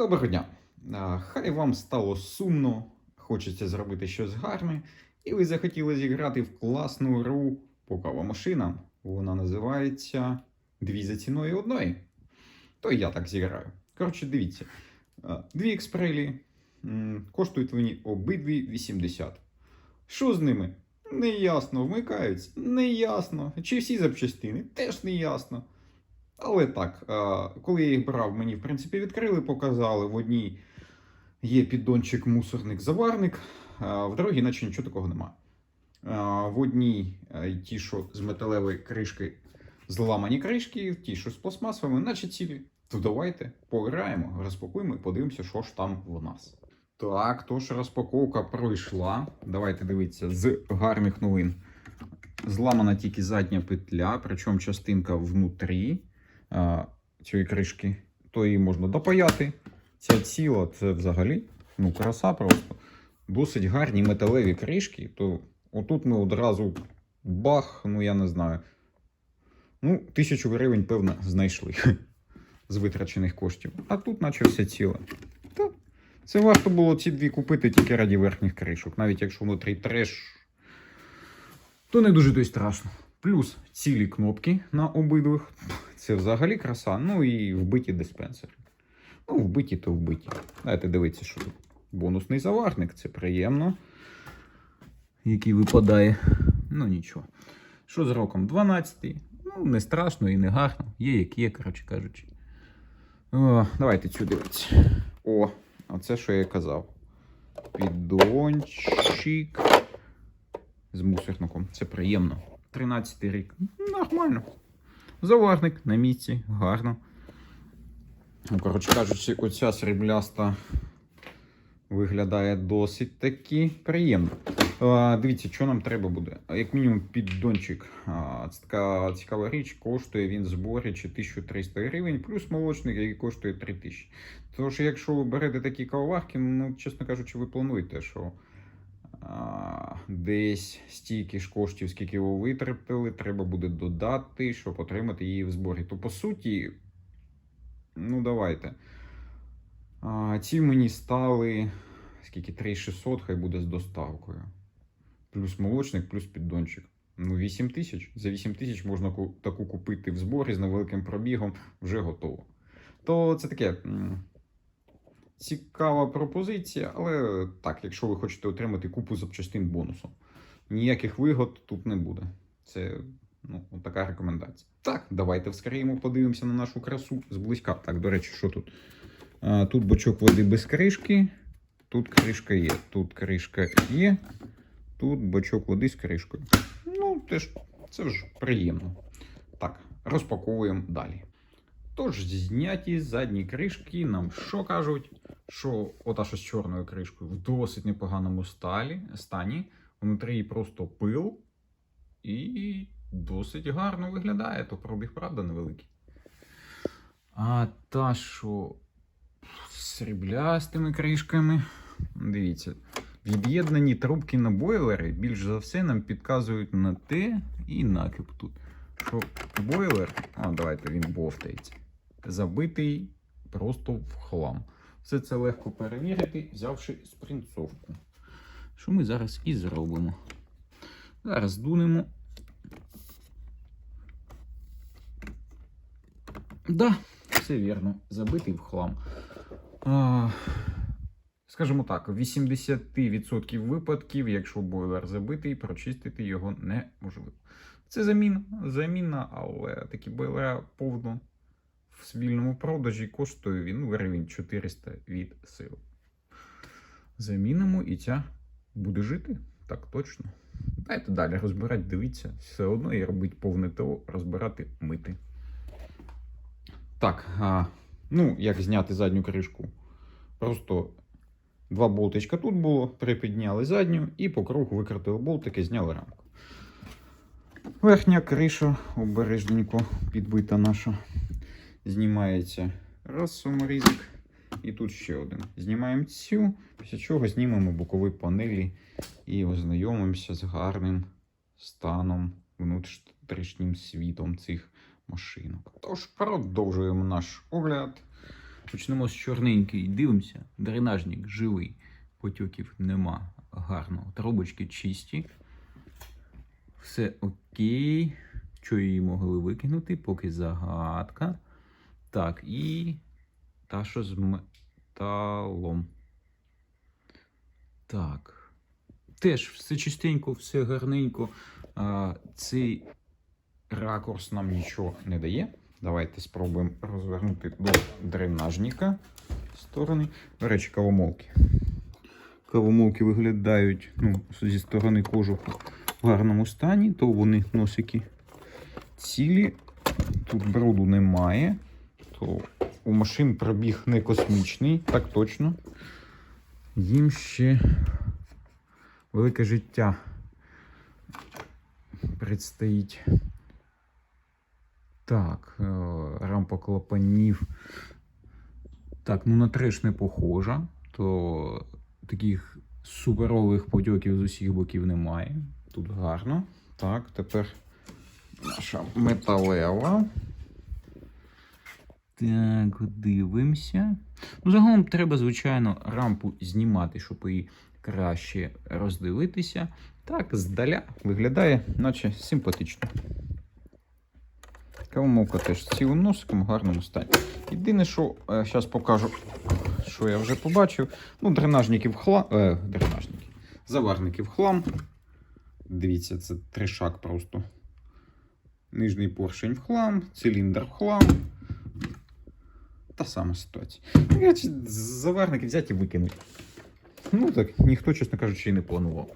Доброго дня! Хай вам стало сумно, хочеться зробити щось гарне, і ви захотіли зіграти в класну гру Покава машина. Вона називається Дві за ціною одної. То я так зіграю. Коротше, дивіться. Дві експрелі коштують вони обидві 80. Що з ними? Неясно. Вмикаються? Неясно. Чи всі запчастини? Теж неясно. Але так, коли я їх брав, мені в принципі відкрили, показали. В одній є піддончик, мусорник, заварник, в другій, наче нічого такого нема. В одній ті, що з металевої кришки, зламані кришки, ті, що з пластмасовими, наче цілі. То давайте пограємо, розпакуємо і подивимося, що ж там в нас. Так, тож розпаковка пройшла. Давайте дивитися з гарних новин. Зламана тільки задня петля, причому частинка внутрі цієї кришки, то її можна допаяти. Ця ціла це взагалі ну, краса просто. Досить гарні металеві кришки. То отут ми одразу бах, ну я не знаю. Ну, тисячу гривень, певно, знайшли з витрачених коштів. А тут, наче все ціле. Це варто було ці дві купити тільки раді верхніх кришок. Навіть якщо внутрі треш, то не дуже то й страшно. Плюс цілі кнопки на обидвих. Це взагалі краса. Ну і вбиті диспенсери. Ну, вбиті то вбиті. Давайте дивитися, що тут. Бонусний заварник, це приємно. Який випадає. Ну нічого. Що з роком? 12-й. Ну, не страшно і не гарно. Є як є, коротше кажучи. О, давайте цю дивитися. О, оце що я казав. Піддончик з мусорником. Це приємно. 13 рік. Нормально. Заварник на місці, гарно. Ну, коротше кажучи, оця срібляста виглядає досить таки приємно. Дивіться, що нам треба буде. Як мінімум, піддончик. Це така цікава річ, коштує він в зборі чи 1300 гривень, плюс молочник, який коштує 3000. Тож, якщо ви берете такі кавоварки, ну, чесно кажучи, ви плануєте, що десь стільки ж коштів, скільки ви витратили, треба буде додати, щоб отримати її в зборі. То по суті, ну давайте. Ці мені стали скільки 3600, хай буде з доставкою. Плюс молочник, плюс піддончик. Ну, 8 тисяч. За 8 тисяч можна таку купити в зборі з невеликим пробігом, вже готово. То це таке. Цікава пропозиція, але так, якщо ви хочете отримати купу запчастин бонусом, ніяких вигод тут не буде. Це ну, така рекомендація. Так, давайте вскриємо, подивимося на нашу красу зблизька. Так, до речі, що тут? А, тут бочок води без кришки, тут кришка є, тут кришка є, тут бочок води з кришкою. Ну, теж це ж приємно. Так, розпаковуємо далі. Тож, зняті задні кришки нам що кажуть? Що ота що з чорною кришкою в досить непоганому сталі, стані. Внутрі просто пил і досить гарно виглядає, то пробіг, правда, невеликий. А та, що з сріблястими кришками. Дивіться, від'єднані трубки на бойлери більш за все нам підказують на те і накип тут. Що бойлер, а давайте він бовтається, забитий просто в хлам. Все це легко перевірити, взявши спринцовку. Що ми зараз і зробимо. Зараз дунемо. Да, все вірно, забитий в хлам. А, скажімо так, в 80% випадків, якщо бойлер забитий, прочистити його неможливо. Це заміна, заміна, але такі бойлера повно в вільному продажі коштує він ну, гривень 400 від сил. Замінимо і ця буде жити. Так точно. Дайте далі розбирати, дивіться, все одно і робити повне ТО, розбирати, мити. Так, а, ну, як зняти задню кришку? Просто два болтичка тут було, припідняли задню і по кругу викрутили болтики, зняли рамку. Верхня криша обережненько підбита наша. Знімається раз саморізик. І тут ще один. Знімаємо цю, після чого знімемо бокові панелі і ознайомимося з гарним станом внутрішнім світом цих машинок. Тож продовжуємо наш огляд. Почнемо з чорненький. Дивимося. Дренажник живий. Потьоків нема. Гарно. Трубочки чисті. Все окей. Що її могли викинути? Поки загадка. Так, і та, що з металом. Так. Теж все чистенько, все гарненько. А, цей ракурс нам нічого не дає. Давайте спробуємо розвернути до дренажника сторони. До речі, кавомолки. Кавомолки виглядають ну, зі сторони кожуху в гарному стані, то вони носики цілі. Тут бруду немає. То у машин пробіг не космічний, так точно. Їм ще велике життя предстоїть. Так, е, рампа клапанів. Так, ну на треш не похожа, то таких суперових потьоків з усіх боків немає. Тут гарно. Так, тепер наша металева. Так, дивимося. Ну, загалом треба, звичайно, рампу знімати, щоб її краще роздивитися. Так, здаля виглядає, наче симпатично. Кавомовка теж цілим носиком в гарному стані. Єдине, що зараз покажу, що я вже побачив. Ну, дренажники в хлам. Е, дренажники. Заварники в хлам. Дивіться, це тришак просто. Нижній поршень в хлам, циліндр в хлам. Та сама ситуація. Коротше, Заварники взяти і викинути. Ну так, ніхто, чесно кажучи, і не планував.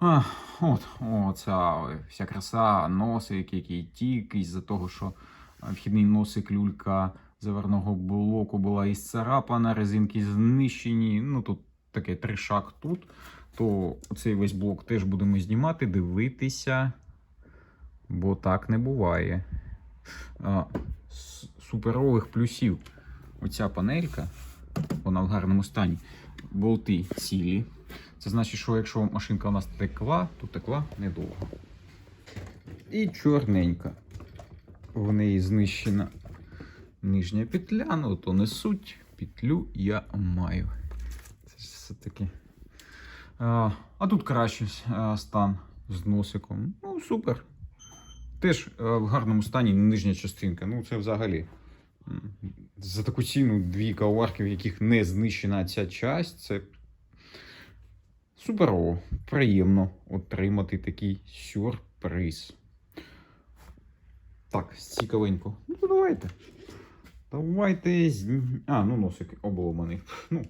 А, от, оця вся краса, носик, який тік, із-за того, що вхідний носик люлька заварного блоку була ісцарапана, резинки знищені. Ну тут таке тришак тут. То цей весь блок теж будемо знімати, дивитися. Бо так не буває. А, суперових плюсів. Оця панелька, вона в гарному стані. Болти цілі. Це значить, що якщо машинка у нас текла, то текла недовго. І чорненька. В неї знищена нижня петля, ну то не суть. Петлю я маю. Це ж все-таки. А, а тут кращий стан з носиком. Ну, супер. Теж в гарному стані нижня частинка. Ну, це взагалі. За таку ціну дві каварки, в яких не знищена ця часть, це суперово. Приємно отримати такий сюрприз. Так, цікавенько. Ну, давайте. Давайте. А, ну носик обломаний. Ну,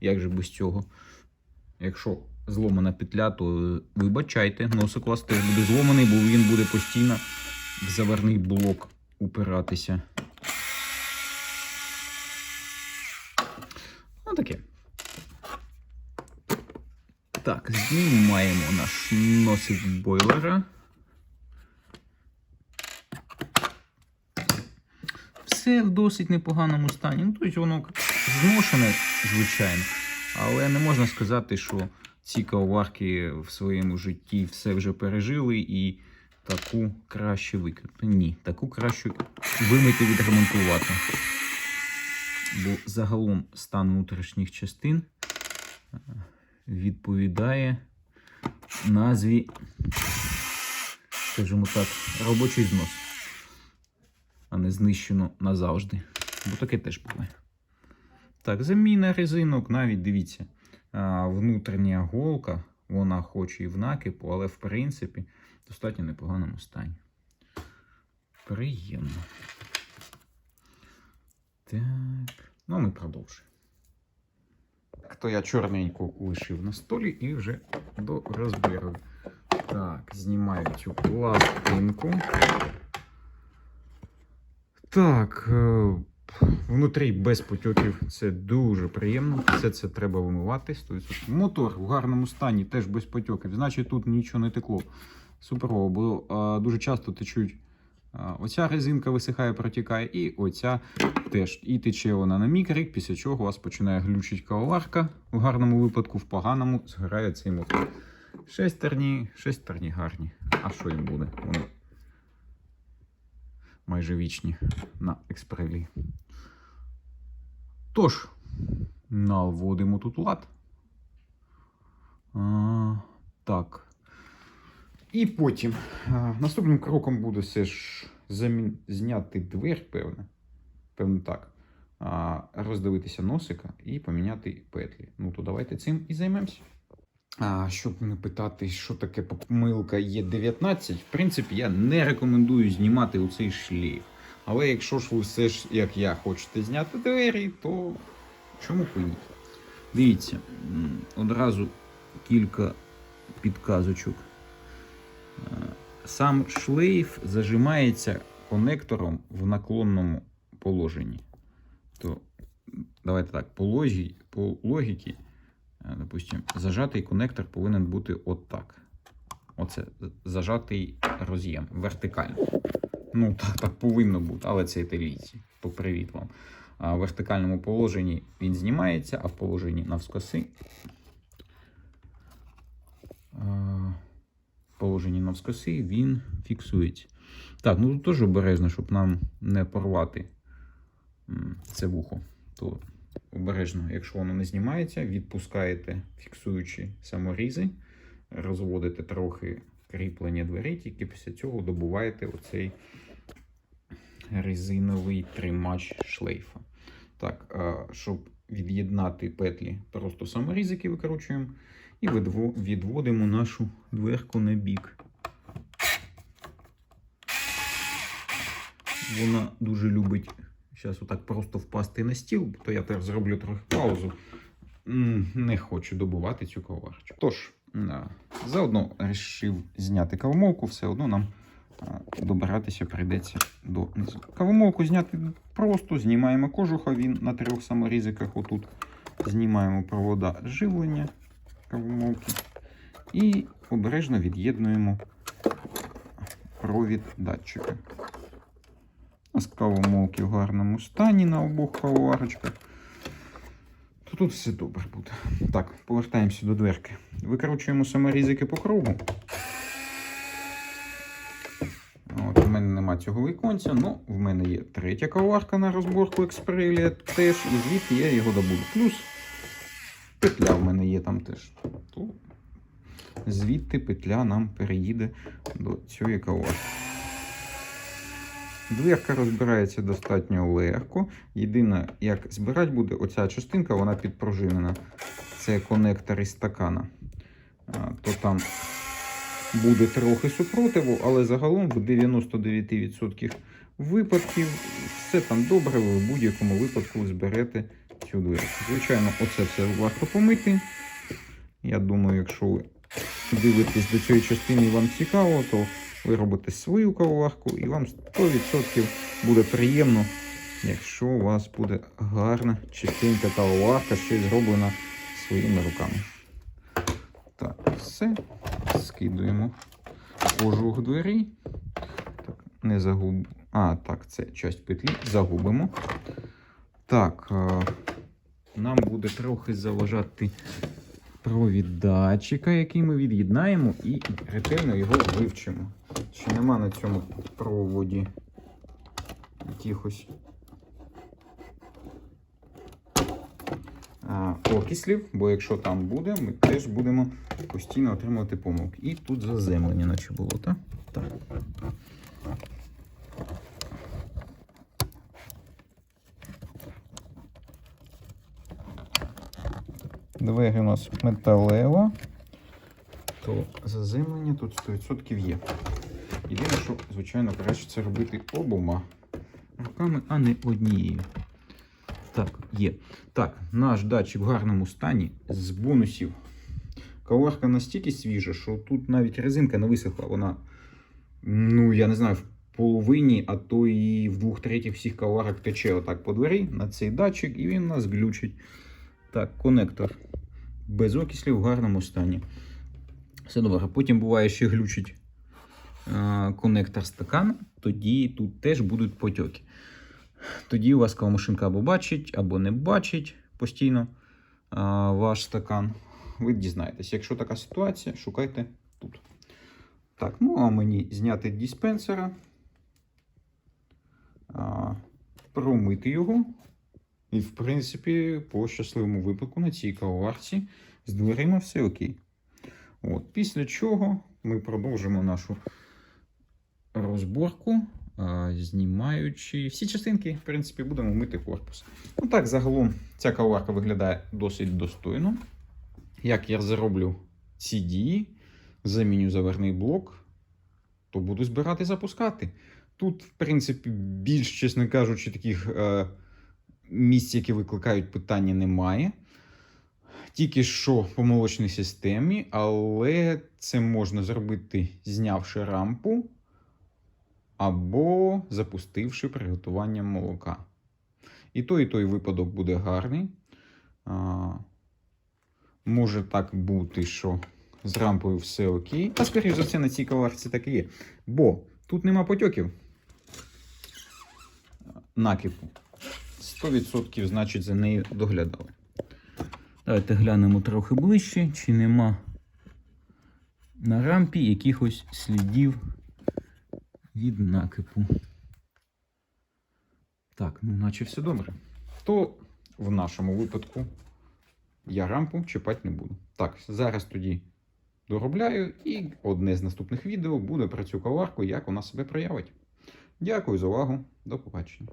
як же без цього? Якщо зломана петля, то е, вибачайте, носик у вас теж буде зломаний, бо він буде постійно в заварний блок упиратися. Ну таке. Так, знімаємо наш носик бойлера. Все в досить непоганому стані. Ну, тобто воно зношене, звичайно. Але не можна сказати, що ці каварки в своєму житті все вже пережили і таку краще викинути. Ні, таку краще вимити відремонтувати. Бо загалом стан внутрішніх частин е, відповідає назві, скажімо так, робочий знос, а не знищено назавжди. Бо таке теж буває. Так, заміна резинок, навіть дивіться, внутрішня голка, вона хоч і в накипу, але в принципі в достатньо непоганому стані. Приємно. Так. Ну, ми продовжуємо. То я чорненьку лишив на столі і вже до розбиру. Так, знімаю цю пластинку. Так, е, внутрі без потьоків це дуже приємно. Все це треба вимивати. 100%. Мотор в гарному стані теж без потьоків. Значить, тут нічого не текло. Суперово, бо е, дуже часто течуть. Оця резинка висихає, протікає, і оця теж. І тече вона на мікрик, після чого у вас починає глючить кавоварка. В гарному випадку, в поганому згорає цей мотор. Шестерні, шестерні гарні. А що їм буде? Вони майже вічні на експрелі. Тож, наводимо тут лад. А, так. І потім наступним кроком буде все ж замін... зняти двері, певне. Певно, так. Роздивитися носика і поміняти петлі. Ну, то давайте цим і займемося. А, щоб не питати, що таке помилка Є19, в принципі, я не рекомендую знімати у цей шлейф. Але якщо ж ви все ж, як я, хочете зняти двері, то чому б ні? Дивіться, одразу кілька підказочок. Сам шлейф зажимається конектором в наклонному положенні. То давайте так, по, лозі, по логіці, е, допустим, зажатий конектор повинен бути отак. Оце зажатий роз'єм вертикально. Ну, так, так повинно бути, але це італійці. То привіт вам. А в вертикальному положенні він знімається, а в положенні навскоси. а, В положенні навскоси він фіксується. Так, ну тут теж обережно, щоб нам не порвати це вухо. То обережно, якщо воно не знімається, відпускаєте фіксуючі саморізи, розводите трохи кріплення дверей, тільки після цього добуваєте оцей резиновий тримач шлейфа. Так, щоб від'єднати петлі, просто саморізики викручуємо і відводимо нашу дверку на бік. Вона дуже любить зараз отак просто впасти на стіл, то я теж зроблю трохи паузу. Не хочу добувати цю коварочку. Тож, заодно вирішив зняти кавомолку, все одно нам добиратися прийдеться до низу. Кавомолку зняти просто, знімаємо кожуха, він на трьох саморізиках отут. Знімаємо провода живлення кавомолки і обережно від'єднуємо провід датчика. У нас кавомолки в гарному стані на обох кавоварочках. То тут все добре буде. Так, повертаємося до дверки. Викручуємо саморізики по кругу. От, у мене нема цього віконця, але в мене є третя каварка на розборку експрелія теж, і звідти я його добуду. Плюс петля в мене є там теж. То звідти петля нам переїде до цієї каварки. Дверка розбирається достатньо легко. Єдине, як збирати буде, оця частинка, вона підпружинена. Це конектор із стакана. То там буде трохи супротиву, але загалом в 99% випадків все там добре, ви в будь-якому випадку зберете цю дверку. Звичайно, оце все варто помити. Я думаю, якщо ви дивитесь до цієї частини і вам цікаво, то ви робите свою кавоварку і вам 100% буде приємно, якщо у вас буде гарна чистенька кавоварка, ще й зроблена своїми руками. Так, все. Скидуємо кожух дверей. Так, не загуб. А, так, це часть петлі. Загубимо. Так, е, нам буде трохи заважати провід датчика, який ми від'єднаємо, і ретельно його вивчимо. Чи нема на цьому проводі якихось окислів, бо якщо там буде, ми теж будемо постійно отримувати помилки. І тут заземлення, наче було, так? Так. Двері у нас металева, то заземлення тут 100% є. Єдине, що, звичайно, краще це робити обома руками, а не однією. Так, є. Так, наш датчик в гарному стані з бонусів. Каварка настільки свіжа, що тут навіть резинка не висохла. Вона, ну, я не знаю, в половині, а то і в двох третіх всіх каварок тече отак по двері на цей датчик, і він нас глючить. Так, конектор без окислів в гарному стані. Все добре. Потім буває, ще глючить е, конектор стакана, тоді тут теж будуть потьоки. Тоді у вас кавомашинка або бачить, або не бачить постійно а, ваш стакан. Ви дізнаєтесь. Якщо така ситуація, шукайте тут. Так, ну а мені зняти диспенсера, а, промити його І, в принципі, по щасливому випадку на цій кавоварці з дверима все окей. От, після чого ми продовжимо нашу розборку, знімаючи всі частинки, в принципі, будемо мити корпус. Ну так, загалом ця кавоварка виглядає досить достойно. Як я зароблю ці дії, заміню заверний блок, то буду збирати запускати. Тут, в принципі, більш, чесно кажучи, таких е, місць, які викликають питання, немає. Тільки що по молочній системі, але це можна зробити, знявши рампу або запустивши приготування молока. І той, і той випадок буде гарний. А, може так бути, що з рампою все окей. А скоріше за все, на цій каварці так і є. Бо тут нема потьоків накипу. 100% значить за нею доглядали. Давайте глянемо трохи ближче, чи нема на рампі якихось слідів від накипу. Так, ну наче все добре. То в нашому випадку я рампу чіпати не буду. Так, зараз тоді доробляю, і одне з наступних відео буде про цю коварку, як вона себе проявить. Дякую за увагу. До побачення.